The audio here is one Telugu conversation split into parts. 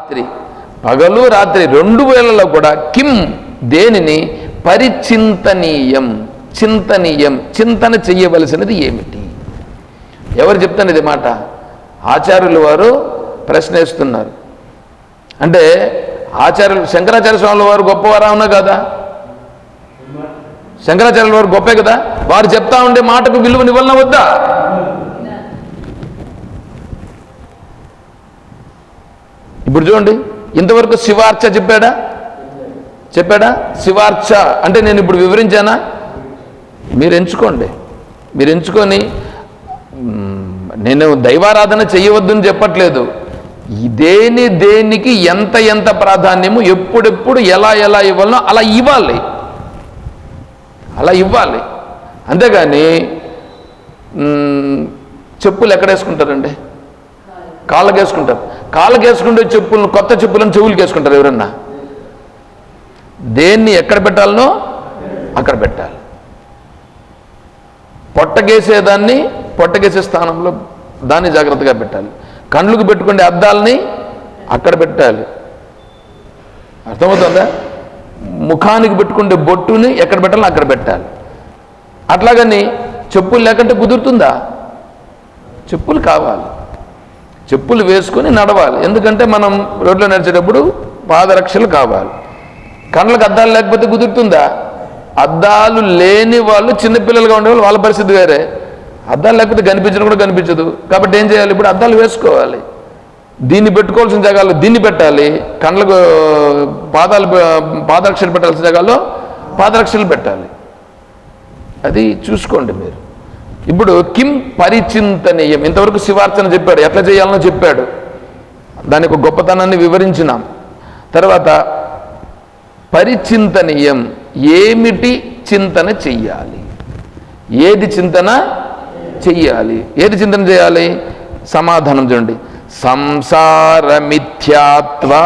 రాత్రి. పగలు రాత్రి రెండు వేలలో కూడా కిం దేనిని? పరిచింతనీయం చింతనీయం చింతన చెయ్యవలసినది ఏమిటి? ఎవరు చెప్తాను ఇది మాట? ఆచార్యులు వారు ప్రశ్నిస్తున్నారు. అంటే ఆచార్యులు శంకరాచార్య స్వాముల వారు గొప్పవారా ఉన్నా కదా? శంకరాచార్యుల వారు గొప్పే కదా? వారు చెప్తా ఉండే మాటకు విలువనివ్వలన వద్దా? ఇప్పుడు చూడండి ఇంతవరకు శివార్చ చెప్పాడా? చెప్పాడా? శివార్చ అంటే నేను ఇప్పుడు వివరించానా? మీరు ఎంచుకోండి. మీరు ఎంచుకొని నేను దైవారాధన చేయవద్దని చెప్పట్లేదు. దేని దేనికి ఎంత ఎంత ప్రాధాన్యము ఎప్పుడెప్పుడు ఎలా ఎలా ఇవ్వాలనో అలా ఇవ్వాలి. అలా ఇవ్వాలి. అంతేగాని చెప్పులు ఎక్కడ వేసుకుంటారండి? కాళ్ళకి వేసుకుంటే చెప్పులను కొత్త చెప్పులను చెవులకి వేసుకుంటారు ఎవరన్నా? దేన్ని ఎక్కడ పెట్టాలనో అక్కడ పెట్టాలి. పొట్టకేసేదాన్ని పొట్టకేసే స్థానంలో దాన్ని జాగ్రత్తగా పెట్టాలి. కండ్లకు పెట్టుకునే అద్దాలని అక్కడ పెట్టాలి. అర్థమవుతుందా? ముఖానికి పెట్టుకుంటే బొట్టుని ఎక్కడ పెట్టాలో అక్కడ పెట్టాలి. అట్లాగని చెప్పులు లేకుంటే కుదురుతుందా? చెప్పులు కావాలి. చెప్పులు వేసుకొని నడవాలి. ఎందుకంటే మనం రోడ్లో నడిచేటప్పుడు పాదరక్షలు కావాలి. కళ్ళకు అద్దాలు లేకపోతే కుదురుతుందా? అద్దాలు లేని వాళ్ళు చిన్నపిల్లలుగా ఉండేవాళ్ళు వాళ్ళ పరిస్థితి వేరే. అద్దాలు లేకపోతే కనిపించడం కూడా కనిపించదు. కాబట్టి ఏం చేయాలి? ఇప్పుడు అద్దాలు వేసుకోవాలి. దీన్ని పెట్టుకోవాల్సిన జాగాల్లో దీన్ని పెట్టాలి. కండ్లకు పాదాలు పాదరక్షలు పెట్టాల్సిన జాగాల్లో పాదరక్షలు పెట్టాలి. అది చూసుకోండి మీరు. ఇప్పుడు కిం పరిచింతనీయం. ఇంతవరకు శివార్చన చెప్పాడు. ఎట్లా చేయాలనో చెప్పాడు. దాని గొప్పతనాన్ని వివరించినాం. తర్వాత పరిచింతనీయం. ఏమిటి చింతన చెయ్యాలి? ఏది చింతన చెయ్యాలి? ఏది చింతన చేయాలి? సమాధానం చూడండి. సంసార మిథ్యాత్వా.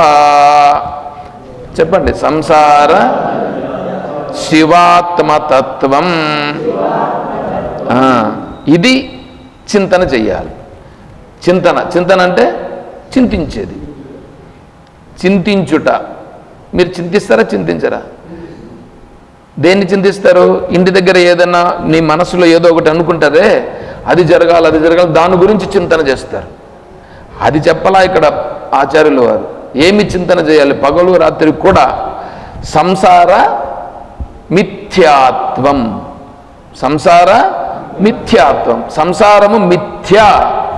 చెప్పండి. సంసార శివాత్మతత్వం. ఇది చింతన చెయ్యాలి. చింతన చింతన అంటే చింతించేది. చింతించుట. మీరు చింతిస్తారా చింతించరా? దేన్ని చింతిస్తారు? ఇంటి దగ్గర ఏదైనా నీ మనసులో ఏదో ఒకటి అనుకుంటారే అది జరగాలి అది జరగాలి దాని గురించి చింతన చేస్తారు. అది చెప్పలా ఇక్కడ ఆచార్యులు వారు? ఏమి చింతన చేయాలి? పగలు రాత్రి కూడా సంసార మిథ్యాత్వం. సంసార మిథ్యాత్వం. సంసారము మిథ్య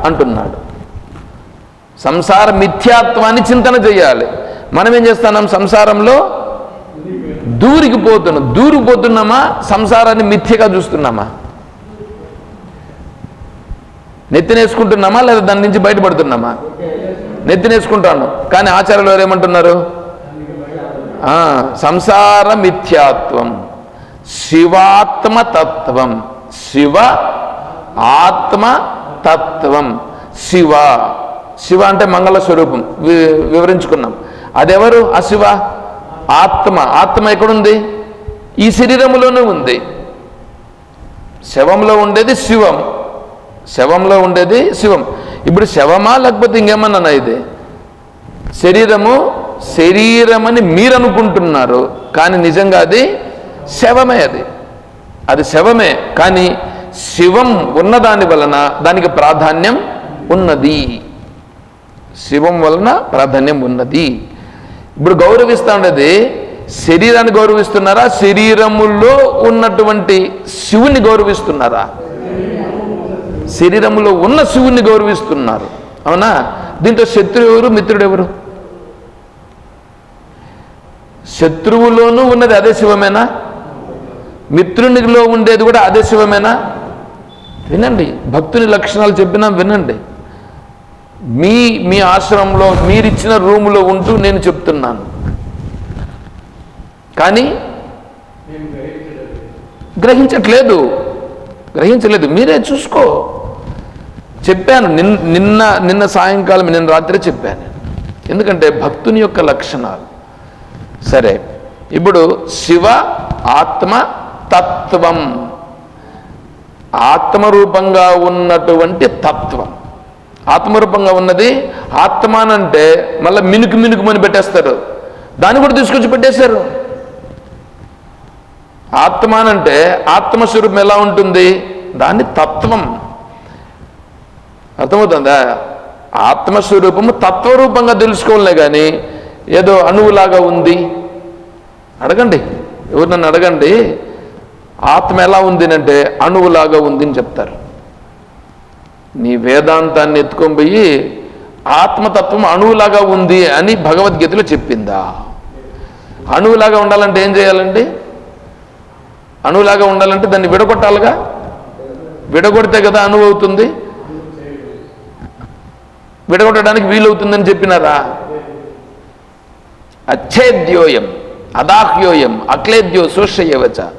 అంటున్నాడు. సంసార మిథ్యాత్వాన్ని చింతన చేయాలి. మనం ఏం చేస్తున్నాం? సంసారంలో దూరికి పోతున్నాం దూరిపోతున్నామా సంసారాన్ని మిథ్యగా చూస్తున్నామా? నెత్తినేసుకుంటున్నామా? లేదా దాని నుంచి బయటపడుతున్నామా? నెత్తినేసుకుంటాను. కానీ ఆచార్యులు వారు ఏమంటున్నారు? ఆ, సంసార మిథ్యాత్వం. శివాత్మతత్వం. శివ ఆత్మ తత్వం. శివ. శివ అంటే మంగళ స్వరూపం. వి- వివరించుకున్నాం. అదెవరు? ఆ శివ? ఆత్మ. ఆత్మ ఎక్కడుంది? ఈ శరీరములోనే ఉంది. శవంలో ఉండేది శివం. శవంలో ఉండేది శివం. ఇప్పుడు శవమా లేకపోతే ఇంకేమన్నా ఇది? శరీరము శరీరమని మీరు అనుకుంటున్నారు కానీ నిజంగా అది శవమే అది. అది శవమే కానీ శివం ఉన్నదాని వలన దానికి ప్రాధాన్యం ఉన్నది. శివం వలన ప్రాధాన్యం ఉన్నది. ఇప్పుడు గౌరవిస్తా ఉండేది శరీరాన్ని గౌరవిస్తున్నారా? శరీరములో ఉన్నటువంటి శివుని గౌరవిస్తున్నారా? శరీరములో ఉన్న శివుని గౌరవిస్తున్నారు. అవునా? దీంతో శత్రువు ఎవరు? మిత్రుడు ఎవరు? శత్రువులోనూ ఉన్నది అదే శివమేనా? మిత్రునిలో ఉండేది కూడా అదే శివమేనా? వినండి భక్తుని లక్షణాలు చెప్పినా వినండి. మీ మీ ఆశ్రమంలో మీరిచ్చిన రూములో ఉంటూ నేను చెప్తున్నాను. కానీ గ్రహించట్లేదు. గ్రహించలేదు. మీరే చూసుకో. చెప్పాను నిన్ నిన్న నిన్న సాయంకాలం నిన్న రాత్రి చెప్పాను. ఎందుకంటే భక్తుని యొక్క లక్షణాలు. సరే ఇప్పుడు శివ ఆత్మ తత్వం. ఆత్మరూపంగా ఉన్నటువంటి తత్వం. ఆత్మరూపంగా ఉన్నది ఆత్మానంటే మళ్ళీ మినుకు మినుకుమని పెట్టేస్తారు. దాన్ని కూడా తీసుకొచ్చి పెట్టేశారు. ఆత్మానంటే ఆత్మస్వరూపం ఎలా ఉంటుంది? దాన్ని తత్వం. అర్థమవుతుందా? ఆత్మస్వరూపము తత్వరూపంగా తెలుసుకోవాలే కానీ ఏదో అణువులాగా ఉంది. అడగండి. ఎవరు నన్ను అడగండి? ఆత్మ ఎలా ఉంది అంటే అణువులాగా ఉంది అని చెప్తారు. నీ వేదాంతాన్ని ఎత్తుకొని పోయి ఆత్మతత్వం అణువులాగా ఉంది అని భగవద్గీతలో చెప్పిందా? అణువులాగా ఉండాలంటే ఏం చేయాలండి? అణువులాగా ఉండాలంటే దాన్ని విడగొట్టాలిగా? విడగొడితే కదా అణువు అవుతుంది. విడగొట్టడానికి వీలవుతుందని చెప్పినారా? అచ్ఛేద్యోయం అదాహ్యోయం అక్లేద్యో శోషయవచ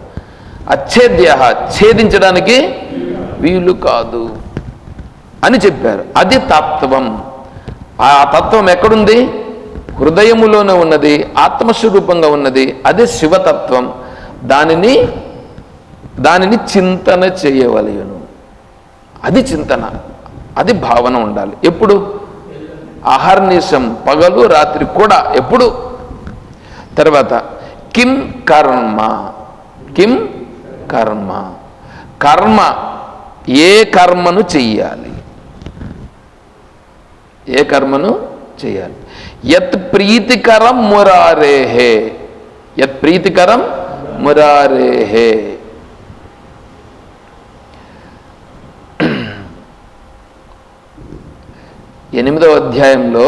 అచ్ఛేద్య ఛేదించడానికి వీలు కాదు అని చెప్పారు. అది తత్వం. ఆ తత్వం ఎక్కడుంది? హృదయములోనే ఉన్నది ఆత్మస్వరూపంగా ఉన్నది. అదే శివతత్వం. దానిని దానిని చింతన చేయవలయను అది చింతన అది భావన ఉండాలి. ఎప్పుడు? అహర్నిశం పగలు రాత్రి కూడా ఎప్పుడు? తర్వాత కిం కర్మ. కిం కర్మ. కర్మ ఏ కర్మను చెయ్యాలి? ఏ కర్మను చేయాలి యత్ ప్రీతికరం మురారేహే. యత్ ప్రీతికరం మురారేహే. ఎనిమిదవ అధ్యాయంలో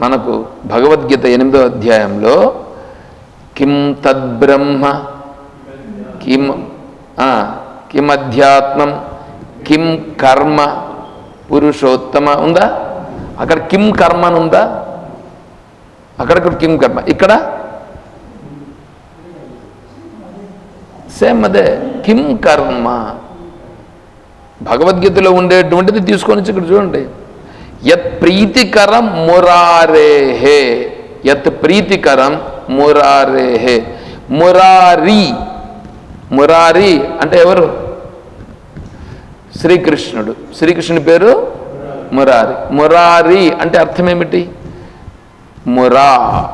మనకు భగవద్గీత ఎనిమిదవ అధ్యాయంలో కిం తద్బ్రహ్మ కిం కిం అధ్యాత్మం కిం కర్మ పురుషోత్తమ ఉందా? అక్కడ కిం కర్మ అని ఉందా? అక్కడ కిం కర్మ. ఇక్కడ? సేమ్ అదే. కిం కర్మ. భగవద్గీతలో ఉండేటువంటిది తీసుకొని వచ్చి ఇక్కడ చూడండి. యత్ ప్రీతికరం మురారేహే. యత్ ప్రీతికరం మురారేహే. మురారి మురారి అంటే ఎవరు? శ్రీకృష్ణుడు. శ్రీకృష్ణుడి పేరు మురారి. మురారి అంటే అర్థం ఏమిటి? మురా.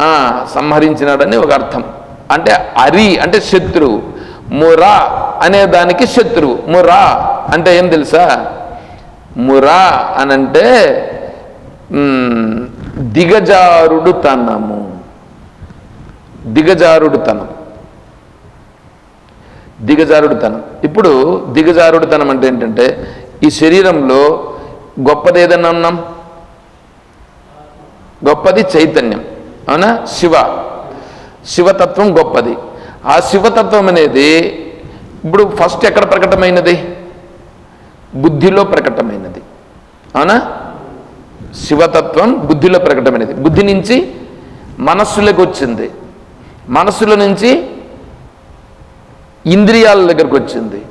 ఆ, సంహరించినాడని ఒక అర్థం. అంటే అరి అంటే శత్రువు. మురా అనే దానికి శత్రువు. మురా అంటే ఏం తెలుసా? మురా అనంటే దిగజారుడు తనము. దిగజారుడుతనం. దిగజారుడుతనం. ఇప్పుడు దిగజారుడుతనం అంటే ఏంటంటే ఈ శరీరంలో గొప్పది ఏదన్నా ఉన్నాం? గొప్పది చైతన్యం. అవునా? శివ. శివతత్వం గొప్పది. ఆ శివతత్వం అనేది ఇప్పుడు ఫస్ట్ ఎక్కడ ప్రకటమైనది? బుద్ధిలో ప్రకటమైనది. అవునా? శివతత్వం బుద్ధిలో ప్రకటమైనది. బుద్ధి నుంచి మనస్సులోకి వచ్చింది. మనసుల నుంచి ఇంద్రియాల దగ్గరకు వచ్చింది.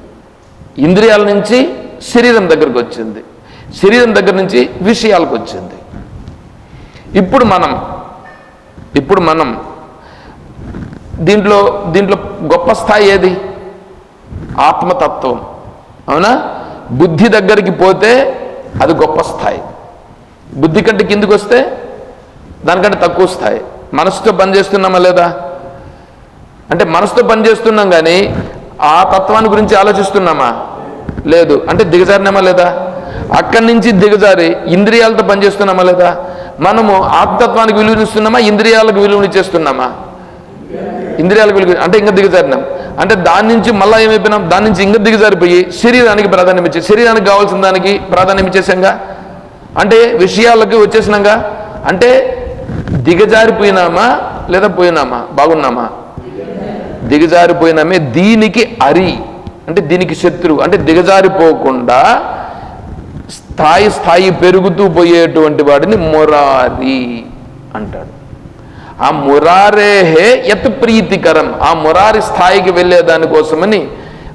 ఇంద్రియాల నుంచి శరీరం దగ్గరకు వచ్చింది. శరీరం దగ్గర నుంచి విషయాలకు వచ్చింది. ఇప్పుడు మనం ఇప్పుడు మనం దీంట్లో దీంట్లో గొప్ప స్థాయి ఏది? ఆత్మతత్వం. అవునా? బుద్ధి దగ్గరికి పోతే అది గొప్ప స్థాయి. బుద్ధి కంటే కిందికి వస్తే దానికంటే తక్కువ స్థాయి. మనసుతో పనిచేస్తున్నామా లేదా? అంటే మనసుతో పని చేస్తున్నాం కానీ ఆ తత్వాన్ని గురించి ఆలోచిస్తున్నామా? లేదు. అంటే దిగజారినామా లేదా? అక్కడి నుంచి దిగజారి ఇంద్రియాలతో పనిచేస్తున్నామా లేదా? మనము ఆత్మతత్వానికి విలువనిస్తున్నామా ఇంద్రియాలకు విలువనిచ్చేస్తున్నామా ఇంద్రియాలకు విలువ అంటే ఇంకా దిగజారినాం. అంటే దాని నుంచి మళ్ళీ ఏమైపోయినాం? దాని నుంచి ఇంకా దిగజారిపోయి శరీరానికి ప్రాధాన్యం ఇచ్చే శరీరానికి కావాల్సిన దానికి ప్రాధాన్యం ఇచ్చేసాంగా? అంటే విషయాలకు వచ్చేసినాగా? అంటే దిగజారిపోయినామా లేదా పోయినామా? బాగున్నామా? దిగజారిపోయినామే దీనికి అరి అంటే దీనికి శత్రువు అంటే దిగజారిపోకుండా స్థాయి స్థాయి పెరుగుతూ పోయేటువంటి వాడిని మురారి అంటాడు. ఆ మురారేహే యత్ ప్రీతికరం ఆ మురారి స్థాయికి వెళ్ళేదానికోసమని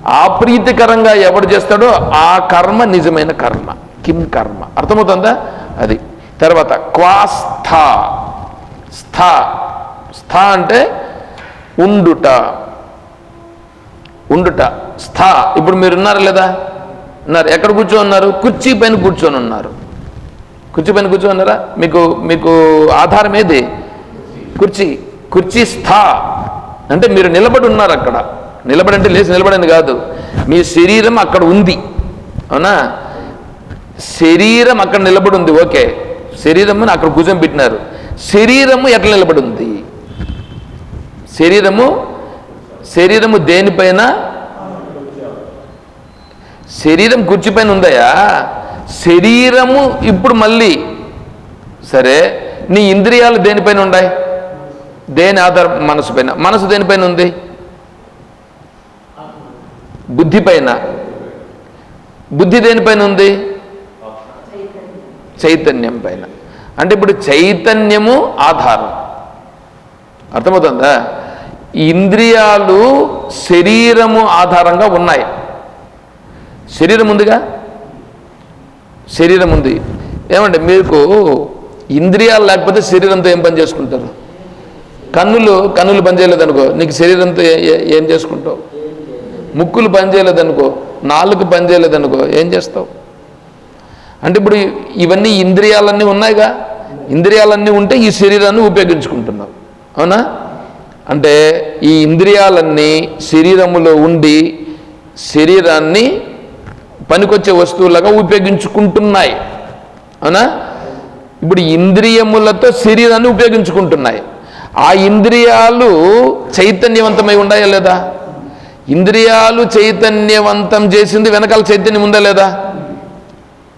ఆ ప్రీతికరంగా ఎవడు చేస్తాడో ఆ కర్మ నిజమైన కర్మ కిం కర్మ. అర్థమవుతుందా? అది. తర్వాత క్వాస్థ స్థ స్థ అంటే ఉండుట. ఉండుట. స్థ. ఇప్పుడు మీరు ఉన్నారా లేదా? ఉన్నారు. ఎక్కడ కూర్చొని ఉన్నారు? కుర్చీ పైన కూర్చొని ఉన్నారు. కుర్చీ పైన కూర్చొని ఉన్నారా? మీకు మీకు ఆధారం ఏది? కుర్చీ. కుర్చీ స్థా. అంటే మీరు నిలబడి ఉన్నారు అక్కడ. నిలబడి అంటే లేచి నిలబడింది కాదు. మీ శరీరం అక్కడ ఉంది. అవునా? శరీరం అక్కడ నిలబడి ఉంది. ఓకే. శరీరమును అక్కడ కూర్చొని పెట్టినారు. శరీరము ఎట్లా నిలబడి ఉంది? శరీరము శరీరము దేనిపైన? శరీరం కుర్చీపైన ఉందయా శరీరము ఇప్పుడు మళ్ళీ. సరే నీ ఇంద్రియాలు దేనిపైన ఉన్నాయి దేని ఆధారం? మనసు పైన మనసు దేనిపైన ఉంది? బుద్ధి పైన బుద్ధి దేనిపైన ఉంది? చైతన్యం పైన. అంటే ఇప్పుడు చైతన్యము ఆధారం. అర్థమవుతుందా? ఇంద్రియాలు శరీరము ఆధారంగా ఉన్నాయి. శరీరం ఉందిగా? శరీరం ఉంది. ఏమంటే మీకు ఇంద్రియాలు లేకపోతే శరీరంతో ఏం పని చేసుకుంటారు? కన్నులు కన్నులు పని చేయలేదనుకో నీకు శరీరంతో ఏం చేసుకుంటావు? ముక్కులు పని చేయలేదనుకో నాలుగు పని చేయలేదనుకో ఏం చేస్తావు? అంటే ఇప్పుడు ఇవన్నీ ఇంద్రియాలన్నీ ఉన్నాయిగా? ఇంద్రియాలన్నీ ఉంటే ఈ శరీరాన్ని ఉపయోగించుకుంటున్నావు. అవునా? అంటే ఈ ఇంద్రియాలన్నీ శరీరములో ఉండి శరీరాన్ని పనికొచ్చే వస్తువులుగా ఉపయోగించుకుంటున్నాయి. అవునా? ఇప్పుడు ఇంద్రియములతో శరీరాన్ని ఉపయోగించుకుంటున్నాయి. ఆ ఇంద్రియాలు చైతన్యవంతమై ఉన్నాయా లేదా? ఇంద్రియాలు చైతన్యవంతం చేసింది వెనకాల చైతన్యం ఉందా లేదా?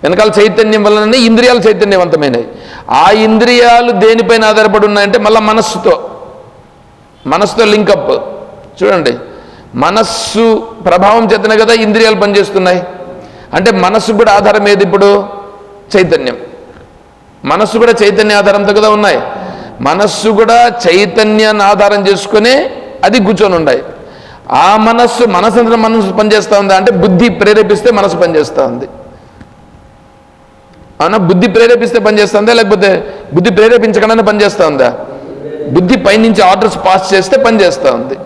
వెనకాల చైతన్యం వలననే ఇంద్రియాలు చైతన్యవంతమైనవి. ఆ ఇంద్రియాలు దేనిపైన ఆధారపడి ఉన్నాయంటే మళ్ళీ మనస్సుతో. మనస్సుతో లింకప్ చూడండి. మనస్సు ప్రభావం చేతనే కదా ఇంద్రియాలు పనిచేస్తున్నాయి. అంటే మనస్సు కూడా ఆధారం ఏది ఇప్పుడు? చైతన్యం. మనస్సు కూడా చైతన్య ఆధారంతో కదా ఉన్నాయి. మనస్సు కూడా చైతన్యాన్ని ఆధారం చేసుకునే అది కూర్చొని ఉన్నాయి ఆ మనస్సు మనసు మనస్సు మనసు పనిచేస్తూ ఉందా. అంటే బుద్ధి ప్రేరేపిస్తే మనసు పనిచేస్తూ ఉంది. అవునా? బుద్ధి ప్రేరేపిస్తే పనిచేస్తుందా లేకపోతే బుద్ధి ప్రేరేపించకుండానే పనిచేస్తూ ఉందా? బుద్ధి పైనుంచి ఆర్డర్స్ పాస్ చేస్తే పనిచేస్తూ ఉంది.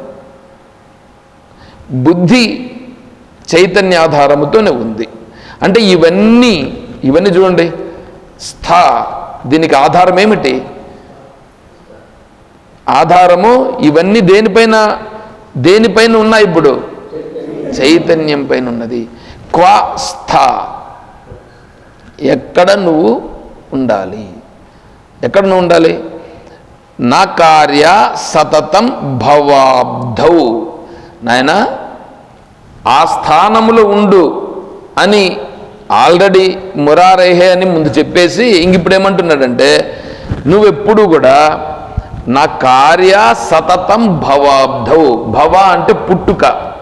బుద్ధి చైతన్య ఆధారముతోనే ఉంది. అంటే ఇవన్నీ ఇవన్నీ చూడండి. స్థ దీనికి ఆధారం ఏమిటి? ఆధారము ఇవన్నీ దేనిపైన దేనిపైన ఉన్నాయి ఇప్పుడు? చైతన్యం పైన ఉన్నది. క్వా స్థ. ఎక్కడ నువ్వు ఉండాలి? ఎక్కడ నువ్వు ఉండాలి? నా కార్య సతతం భవాబ్ధౌ. నాయన ఆ స్థానములో ఉండు అని ఆల్రెడీ మురారేహే అని ముందు చెప్పేసి ఇంక ఇప్పుడు ఏమంటున్నాడంటే నువ్వెప్పుడు కూడా నా కార్య సతతం భవాబ్ధౌ. భవ అంటే పుట్టుక.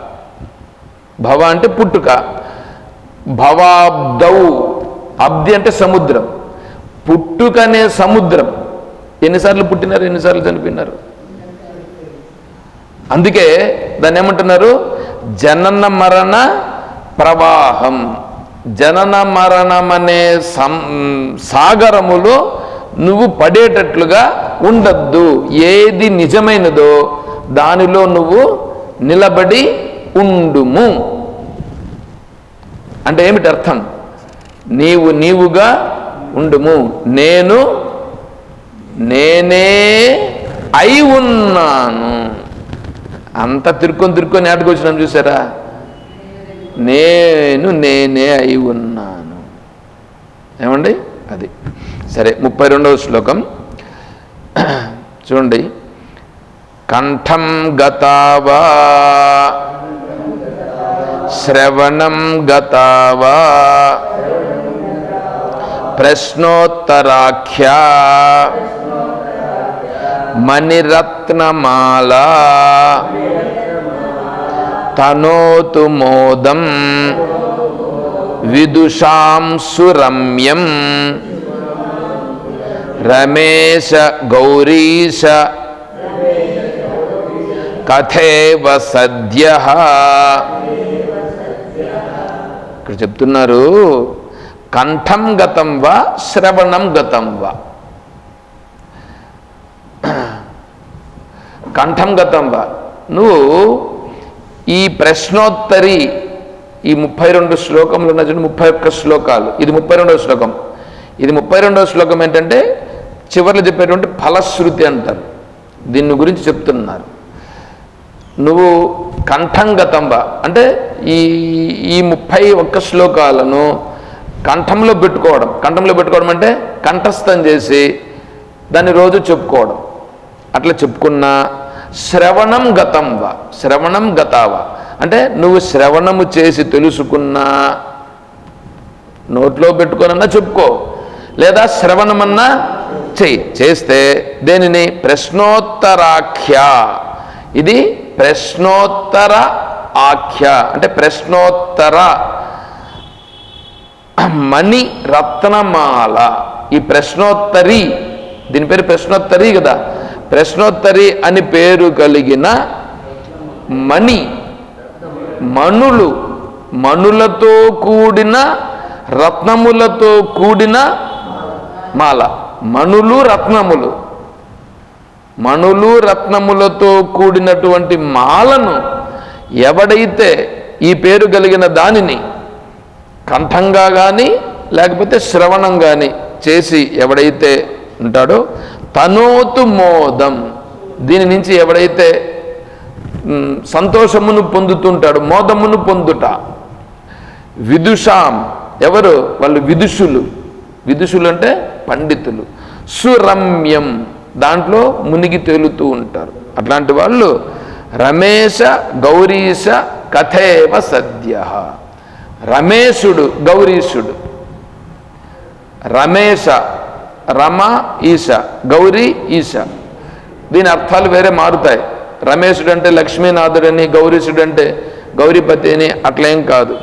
భవ అంటే పుట్టుక. భవాబ్ధౌ. అబ్ది అంటే సముద్రం. పుట్టుకనే సముద్రం. ఎన్నిసార్లు పుట్టినారు ఎన్నిసార్లు చనిపోయినారు? అందుకే దాన్ని ఏమంటున్నారు? జనన మరణ ప్రవాహం. జనన మరణం అనే సం సాగరములో నువ్వు పడేటట్లుగా ఉండద్దు. ఏది నిజమైనదో దానిలో నువ్వు నిలబడి ఉండుము. అంటే ఏమిటి అర్థం? నీవు నీవుగా ఉండుము. నేను నేనే అయి ఉన్నాను. అంత తిరుక్కొని తిరుక్కొని ఏటకొచ్చినాం చూసారా? నేను నేనే అయి ఉన్నాను. ఏమండి? అది. సరే ముప్పై రెండవ శ్లోకం. చూడండి. కంఠం గతావా? శ్రవణం గతావా? ప్రశ్నోత్తరాఖ్యా? మణిరత్నమాలా. తనోతు మోదం విదుషాం సురమ్యం. రమేశ గౌరీశ కథేవ సద్య ఇక్కడ చెప్తున్నారు కంఠం గతం వా శ్రవణం గతం వా. కంఠం గతం వా నువ్వు ఈ ప్రశ్నోత్తరి ఈ ముప్పై రెండు శ్లోకములు ఉన్న చూడండి ముప్పై ఒక్క శ్లోకాలు. ఇది ముప్పై రెండవ శ్లోకం. ఇది ముప్పై రెండవ శ్లోకం ఏంటంటే చివరిలో చెప్పేటువంటి ఫలశ్రుతి అంటారు. దీని గురించి చెప్తున్నారు. నువ్వు కంఠంగతంబ అంటే ఈ ఈ ముప్పై ఒక్క శ్లోకాలను కంఠంలో పెట్టుకోవడం. కంఠంలో పెట్టుకోవడం అంటే కంఠస్థం చేసి దాన్ని రోజు చెప్పుకోవడం. అట్లా చెప్పుకున్న శ్రవణం గతంవ శ్రవణం గతావా. అంటే నువ్వు శ్రవణము చేసి తెలుసుకున్నా నోట్లో పెట్టుకోనన్నా చెప్పుకో. లేదా శ్రవణమన్నా చెయ్యి. చేస్తే దేనిని? ప్రశ్నోత్తరాఖ్య. ఇది ప్రశ్నోత్తర ఆఖ్య. అంటే ప్రశ్నోత్తర మణి రత్నమాల. ఈ ప్రశ్నోత్తరి దీని పేరు ప్రశ్నోత్తరి కదా. ప్రశ్నోత్తరి అని పేరు కలిగిన మణి మణులు మణులతో కూడిన రత్నములతో కూడిన మాల. మణులు రత్నములు. మణులు రత్నములతో కూడినటువంటి మాలను ఎవడైతే ఈ పేరు కలిగిన దానిని కంఠంగా కానీ లేకపోతే శ్రవణం కానీ చేసి ఎవడైతే ఉంటాడో తనోతు మోదం. దీని నుంచి ఎవడైతే సంతోషమును పొందుతుంటాడు మోదమును పొందుట. విదుషాం. ఎవరు? వాళ్ళు విదుషులు. విదుషులు అంటే పండితులు. సురమ్యం. దాంట్లో మునిగి తేలుతూ ఉంటారు. అట్లాంటి వాళ్ళు రమేష గౌరీశ కథేవ సద్య. రమేశుడు గౌరీశుడు. రమేశ రమ ఈశ గౌరీ ఈశ. దీని అర్థాలు వేరే మారుతాయి. రమేశుడు అంటే లక్ష్మీనాథుడని గౌరీశుడు అంటే గౌరీపతి అని అట్లేం కాదు.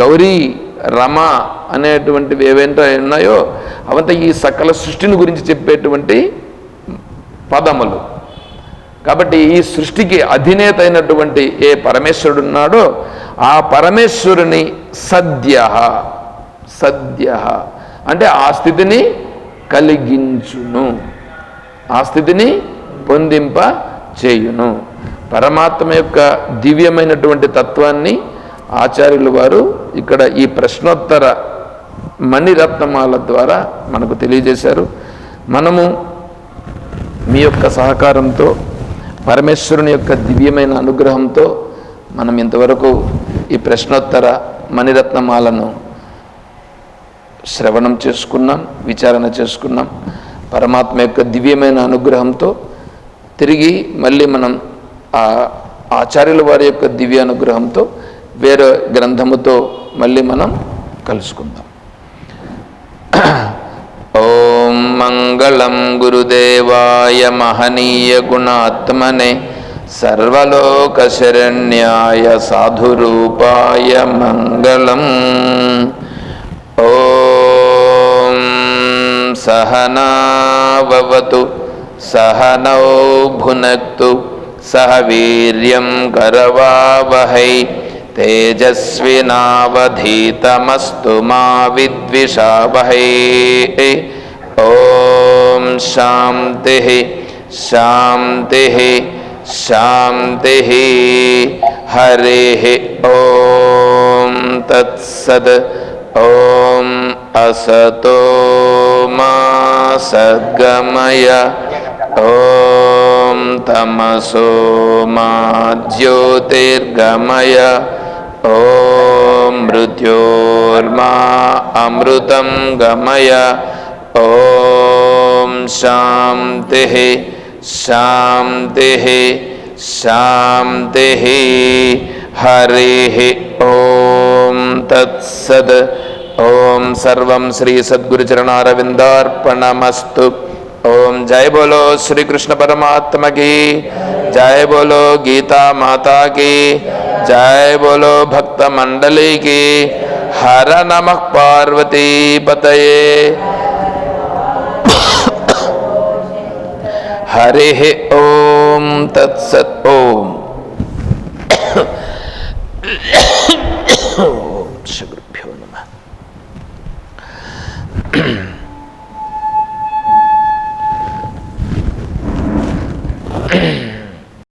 గౌరీ రమ అనేటువంటివి ఏవేంటో ఉన్నాయో అవంతా ఈ సకల సృష్టిని గురించి చెప్పేటువంటి పదములు. కాబట్టి ఈ సృష్టికి అధినేత అయినటువంటి ఏ పరమేశ్వరుడు ఉన్నాడో ఆ పరమేశ్వరుని సద్య సద్య అంటే ఆ స్థితిని కలిగించును. ఆ స్థితిని పొందింప చేయును పరమాత్మ యొక్క దివ్యమైనటువంటి తత్వాన్ని ఆచార్యులు వారు ఇక్కడ ఈ ప్రశ్నోత్తర మణిరత్నమాల ద్వారా మనకు తెలియజేశారు. మనము మీ యొక్క సహకారంతో పరమేశ్వరుని యొక్క దివ్యమైన అనుగ్రహంతో మనం ఇంతవరకు ఈ ప్రశ్నోత్తర మణిరత్నమాలను శ్రవణం చేసుకున్నాం విచారణ చేసుకున్నాం. పరమాత్మ యొక్క దివ్యమైన అనుగ్రహంతో తిరిగి మళ్ళీ మనం ఆ ఆచార్యుల వారి యొక్క దివ్య అనుగ్రహంతో వేరే గ్రంథముతో మళ్ళీ మనం కలుసుకుందాం. ఓం మంగళం గురుదేవాయ మహనీయ గుణాత్మనే సర్వలోకశరణ్యాయ సాధురూపాయ మంగళం. ఓం सहनावतु सहनौ भुनक्तु सह वीर्यं करवावहै, तेजस्विनावधीतमस्तु मा विद्विषावहै। ॐ शान्तिः शान्तिः शान्तिः। हरेः ॐ तत्सद्, ॐ असतो मा सद्गमय। ॐ तमसो मा ज्योतिर्गमय। ॐ मृत्योर्मा अमृतं गमय। ॐ शान्तिः शान्तिः शान्तिः। हरिः ॐ तत्सद्। ఓం సర్వం శ్రీ సద్గురుచరణారవిందార్పణమస్తు. ఓం జయ బోలో శ్రీకృష్ణ పరమాత్మకి జయ బోలో గీతా మాతాకి జయ బోలో భక్త మండలికి హర నమ పార్వతీ పతయే హరి ఓం తత్సత్ ఓం.